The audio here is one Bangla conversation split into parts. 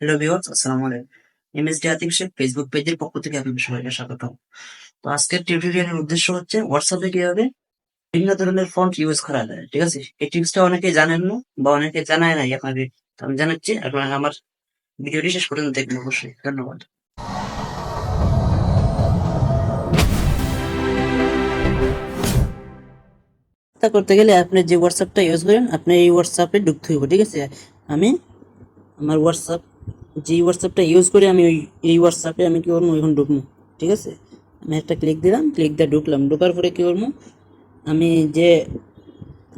হ্যালো ভিউয়ার্স আসসালামু আলাইকুম। এমএসডি আতিক শেখ ফেসবুক পেজের পক্ষ থেকে আপনাদের সবাইকে স্বাগত তো আজকের টিউটোরিয়ালের উদ্দেশ্য হচ্ছে হোয়াটসঅ্যাপে কীভাবে বিভিন্ন ধরনের ফন্ট ইউজ করা যায়, ঠিক আছে? এই টিপসটা অনেকে জানেন না বা অনেকে জানায় নাই আপনাকে আমি জানাচ্ছি আপনারা আমার ভিডিওটি শেষ পর্যন্ত দেখবেন অবশ্যই। ধন্যবাদ। তা করতে গেলে আপনি যে হোয়াটসঅ্যাপটা ইউজ করেন, আপনি এই হোয়াটসঅ্যাপে ঢুকতে হইব, ঠিক আছে? আমি আমার হোয়াটসঅ্যাপ যে হোয়াটসঅ্যাপটা ইউজ করি আমি ওই, এই হোয়াটসঅ্যাপে আমি কী করব? এখন ঢুকবো। ঠিক আছে? আমি একটা ক্লিক দিলাম ক্লিক দিয়ে ঢুকলাম। ঢোকার পরে কী করব? আমি যে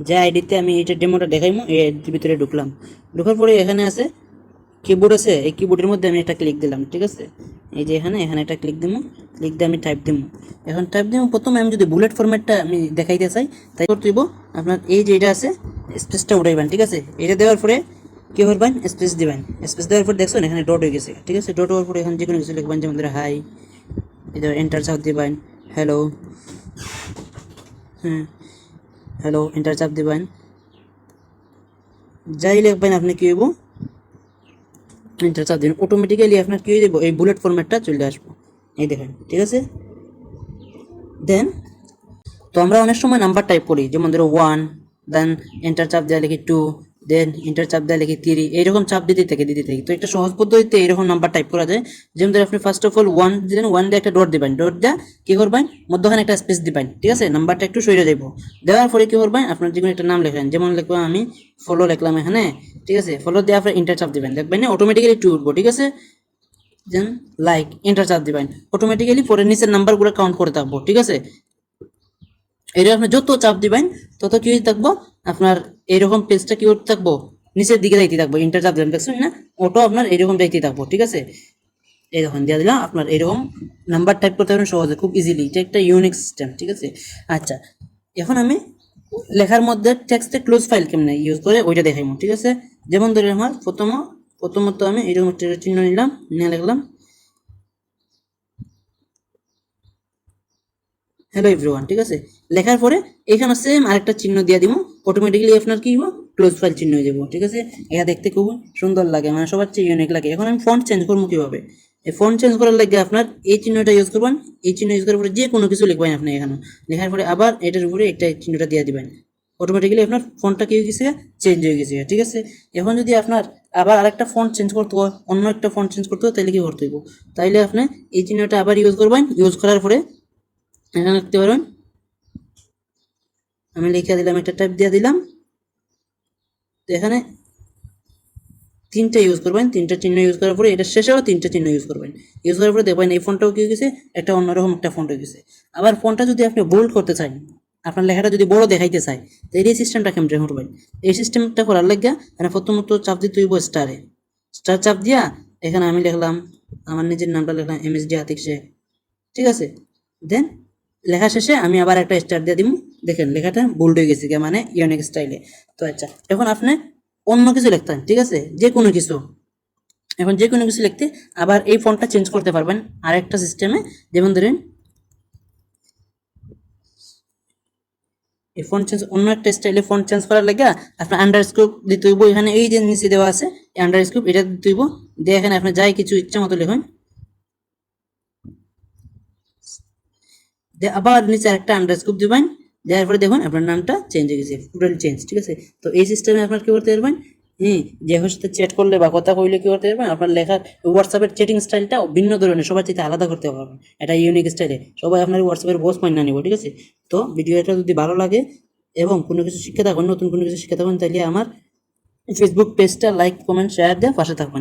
যে আইডিতে আমি এটা ডেমোটা দেখাইমো এই আইডির ভিতরে ঢুকলাম। ঢোকার পরে এখানে আছে কিবোর্ড আছে, এই কিবোর্ডের মধ্যে আমি একটা ক্লিক দিলাম। ঠিক আছে? এই যে এখানে এখানে একটা ক্লিক দিব। ক্লিক দিয়ে আমি টাইপ দিব। এখন টাইপ দিব, প্রথমে আমি যদি বুলেট ফরম্যাটটা আমি দেখাইতে চাই, তাই করতে দিব আপনার এই যে এটা আছে স্পেসটা উঠাইবেন। ঠিক আছে? এটা দেওয়ার পরে কি করবেন? স্পেস দিবেন। স্পেস দেওয়ার পর দেখছেন এখানে ডট হয়ে গেছে। ঠিক আছে? ডট হওয়ার পরে এখানে যে কোনো কিছু লিখবেন, যেমন ধরে হাই এটা এন্টার চাপ দিবেন হ্যালো হ্যাঁ হ্যালো এন্টার চাপ দিবেন। যাই লিখবেন আপনি কি হইব? এন্টার চাপ দিন অটোমেটিক্যালি আপনার কি হয়ে যাব এই বুলেট ফরম্যাটটা চলে আসব। এই দেখেন, ঠিক আছে? দেন তো আমরা অনেক সময় নাম্বার টাইপ করি, যেমন ধরো ওয়ান দেন এন্টার চাপ দেওয়া লিখি টু দেন ইন্টার চাপ দেওয়া লিখি থ্রি এইরকম চাপ দিতে থাকে দিতে থাকে। তো একটা সহজ পদ্ধতিতে এরকম নাম্বার টাইপ করা যায়। যেমন ধরো আপনি ফার্স্ট অফ অল ওয়ান দিলেন ওয়ান দিয়ে একটা ডট দিবেন। ডট দিয়ে কি করবেন? মধ্যখানে একটা স্পেস দিবেন। ঠিক আছে? নাম্বারটা একটু সরে যাব দেওয়ার পরে কি করবেন? আপনার যে কোনো একটা নাম লেখেন। যেমন লিখব আমি ফলো লিখলাম এখানে। ঠিক আছে? ফলো দিয়ে আপনার ইন্টার চাপ দিবেন। দেখবেন না অটোমেটিক্যালি টু উঠবো। ঠিক আছে? দেন লাইক এন্টার চাপ দিবেন। অটোমেটিক্যালি পরে নিচের নাম্বারগুলো কাউন্ট করে থাকব। ঠিক আছে? এটা আপনি যত চাপ দিবেন, তত কি থাকব? আপনার এরকম পেজটা কি করতে থাকব? নিচের দিকে যাইতে থাকব ইন্টার চাপ দিলাম দেখছেন না? ওটো আপনার এরকম যাইতে থাকব, ঠিক আছে? এই দেখুন, দিয়ে দিলাম আপনার এরকম নাম্বার টাইপ করতে পারবেন সহজে, খুব ইজিলি এটা একটা ইউনিক সিস্টেম ঠিক আছে? আচ্ছা এখন আমি লেখার মধ্যে টেক্সটে ক্লোজ ফাইল কেমনে ইউজ করে ওইটা দেখাইমু, ঠিক আছে? যেমন ধরে আমার প্রথম, প্রথমত আমি এরকম একটা চিহ্ন নিলাম, নিয়ে লিখলাম। হ্যালো এভরিওয়ান ঠিক আছে? লেখার পরে এখানে সেম আরেকটা চিহ্ন দিয়ে দিব। অটোমেটিক্যালি আপনার কি হব ক্লোজ ফাইল চিহ্ন হয়ে যাব। ঠিক আছে? এটা দেখতে খুব সুন্দর লাগে মানে সবার চেয়ে ইউনিক লাগে। এখন আমি ফন্ট চেঞ্জ করব কীভাবে? এই ফন্ট চেঞ্জ করার লাগে আপনার এই চিহ্নটা ইউজ করবেন। এই চিহ্ন ইউজ করার পরে যে কোনো কিছু লিখবেন আপনি এখানে। লেখার পরে আবার এটার উপরে একটা চিহ্নটা দিয়ে দিবেন। অটোমেটিক্যালি আপনার ফোনটা কি হয়ে গেছে? চেঞ্জ হয়ে গেছে। ঠিক আছে? এখন যদি আপনার আবার আরেকটা ফোন চেঞ্জ করতে হয়, অন্য একটা ফোন চেঞ্জ করতে হয়, তাহলে কি করতে হইব? তাইলে আপনি এই চিহ্নটা আবার ইউজ করবেন। ইউজ করার পরে এখানে লিখতে পারবেন আমি লিখে দিলাম, একটা টাইপ দিয়ে দিলাম। তো এখানে তিনটা ইউজ করবেন, তিনটা চিহ্ন ইউজ করার পরে এটা শেষেও তিনটা চিহ্ন ইউজ করবেন। ইউজ করার পরে দেখবেন এই ফোনটাও কি গেছে একটা অন্যরকম একটা ফোন হয়ে গেছে আবার ফোনটা যদি আপনি বোল্ড করতে চান, আপনার লেখাটা যদি বড় দেখাইতে চায় তো এই সিস্টেমটা কেমন করবেন? এই সিস্টেমটা করার লাগিয়া মানে প্রথমত চাপ দিতে হইব স্টারে স্টার চাপ দিয়া এখানে আমি লিখলাম, আমার নিজের নামটা লিখলাম এম এস ডি আতিক ঠিক আছে? দেন লেখা শেষে আমি আবার একটা স্টার দিয়ে দিব দেখেন লেখাটা বোল্ড হয়ে গেছে মানে ইউনিক স্টাইলে তো আচ্ছা এখন আপনি অন্য কিছু লিখতেন ঠিক আছে? যে কোনো কিছু। এখন যে কোনো কিছু লিখতে আবার এই ফোনটা চেঞ্জ করতে পারবেন আরেকটা সিস্টেমে যেমন ধরেন, এই ফোন চেঞ্জ অন্য একটা স্টাইলে ফোন চেঞ্জ করার লাগে আপনার আন্ডার স্কোপ দিতে হইব। এখানে এই যে নিচে দেওয়া আছে আন্ডার স্কোপ এটা দিতে হইব। দিয়ে এখানে আপনি যাই কিছু ইচ্ছা মতো লিখুন। দিয়ে আবার নিচে আরেকটা আন্ডার স্কোপ দিবেন। দেওয়ার পরে দেখুন আপনার নামটা চেঞ্জ হয়ে গেছে টোটাল চেঞ্জ ঠিক আছে? তো এই সিস্টেমে আপনার কী করতে পারবেন? হ্যাঁ যে সাথে চ্যাট করলে বা কথা কইলে কী করতে পারবেন? আপনার লেখার হোয়াটসঅ্যাপের চ্যাটিং স্টাইলটা ভিন্ন ধরনের, সবার চাইতে আলাদা করতে পারবেন। এটা ইউনিক স্টাইলে সবাই আপনার হোয়াটসঅ্যাপের বস পয়েন্ট না নিব, ঠিক আছে? তো ভিডিওটা যদি ভালো লাগে এবং কোনো কিছু শিক্ষা থাকুন, নতুন কোনো কিছু শিক্ষা থাকুন, তাহলে আমার ফেসবুক পেজটা লাইক কমেন্ট শেয়ার দিয়ে পাশে থাকবেন